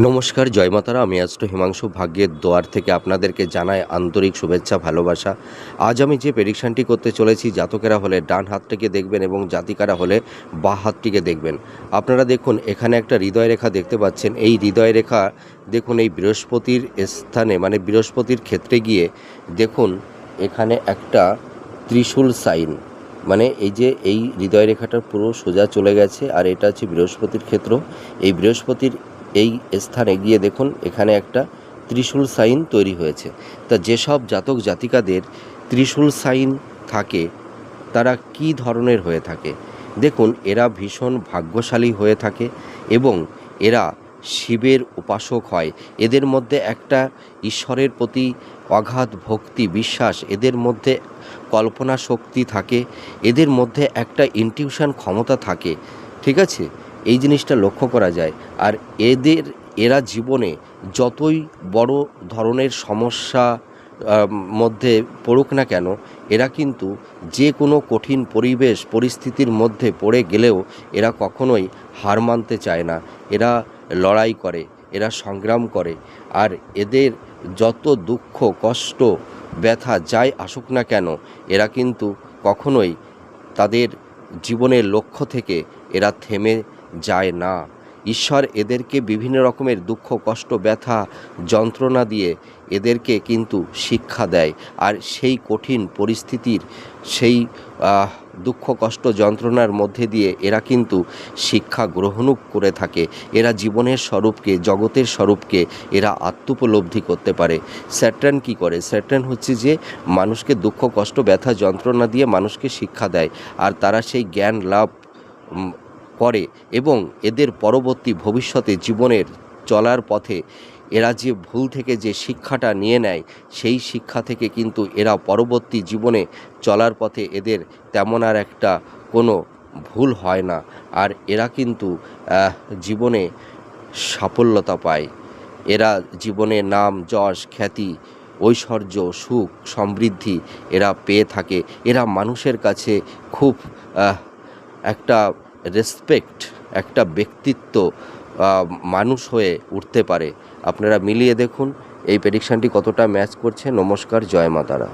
নমস্কার, জয় মাতারা। আমি অ্যাস্ট্রো হিমাংশু ভাগ্যের দোয়ার থেকে আপনাদেরকে জানাই আন্তরিক শুভেচ্ছা, ভালোবাসা। আজ আমি যে প্রেডিকশানটি করতে চলেছি, জাতকেরা হলে ডান হাতটিকে দেখবেন এবং জাতিকারা হলে বা হাতটিকে দেখবেন। আপনারা দেখুন, এখানে একটা হৃদয় রেখা দেখতে পাচ্ছেন। এই হৃদয় রেখা দেখুন, এই বৃহস্পতির স্থানে মানে বৃহস্পতির ক্ষেত্রে গিয়ে, দেখুন, এখানে একটা ত্রিশূল সাইন। মানে এই যে, এই হৃদয় রেখাটা পুরো সোজা চলে গেছে, আর এটা হচ্ছে বৃহস্পতির ক্ষেত্র। এই বৃহস্পতির এই স্থানে গিয়ে দেখুন, এখানে একটা ত্রিশূল সাইন তৈরি হয়েছে। তা যেসব জাতক জাতিকাদের ত্রিশূল সাইন থাকে, তারা কি ধরনের হয়ে থাকে? দেখুন, এরা ভীষণ ভাগ্যশালী হয়ে থাকে এবং এরা শিবের উপাসক হয়। এদের মধ্যে একটা ঈশ্বরের প্রতি অগাধ ভক্তি, বিশ্বাস, এদের মধ্যে কল্পনা শক্তি থাকে, এদের মধ্যে একটা ইনটিউশন ক্ষমতা থাকে। ঠিক আছে? এই জিনিসটা লক্ষ্য করা যায়। আর এদের, এরা জীবনে যতই বড় ধরনের সমস্যা মধ্যে পড়ুক না কেন, এরা কিন্তু যে কোনো কঠিন পরিবেশ, পরিস্থিতির মধ্যে পড়ে গেলেও এরা কখনোই হার মানতে চায় না। এরা লড়াই করে, এরা সংগ্রাম করে। আর এদের যত দুঃখ, কষ্ট, ব্যথা যাই আসুক না কেন, এরা কিন্তু কখনোই তাদের জীবনের লক্ষ্য থেকে এরা থেমে যায় না। ঈশ্বর এদেরকে বিভিন্ন রকমের দুঃখ, কষ্ট, ব্যথা, যন্ত্রণা দিয়ে এদেরকে কিন্তু শিক্ষা দেয়। আর সেই কঠিন পরিস্থিতির, সেই দুঃখ, কষ্ট, যন্ত্রণার মধ্যে দিয়ে এরা কিন্তু শিক্ষা গ্রহণও করে থাকে। এরা জীবনের স্বরূপকে, জগতের স্বরূপকে এরা আত্মোপলব্ধি করতে পারে। স্যাট্রান কি করে? স্যাট্রান হচ্ছে যে মানুষকে দুঃখ, কষ্ট, ব্যথা, যন্ত্রণা দিয়ে মানুষকে শিক্ষা দেয়। আর তারা সেই জ্ঞান, লাভ করে এবং এদের পরবর্তী ভবিষ্যতে জীবনের চলার পথে এরা যে ভুল থেকে যে শিক্ষাটা নিয়ে নেয়, সেই শিক্ষা থেকে কিন্তু এরা পরবর্তী জীবনে চলার পথে এদের তেমন আর একটা কোনো ভুল হয় না। আর এরা কিন্তু জীবনে সাফল্যতা পায়। এরা জীবনে নাম, যশ, খ্যাতি, ঐশ্বর্য, সুখ, সমৃদ্ধি এরা পেয়ে থাকে। এরা মানুষের কাছে খুব একটা রেসপেক্ট একটা ব্যক্তিত্ব মানুষ হয়ে উঠতে পারে। আপনারা মিলিয়ে দেখুন, এই প্রেডিকশানটি কতটা ম্যাচ করছে। নমস্কার, জয় মাতারা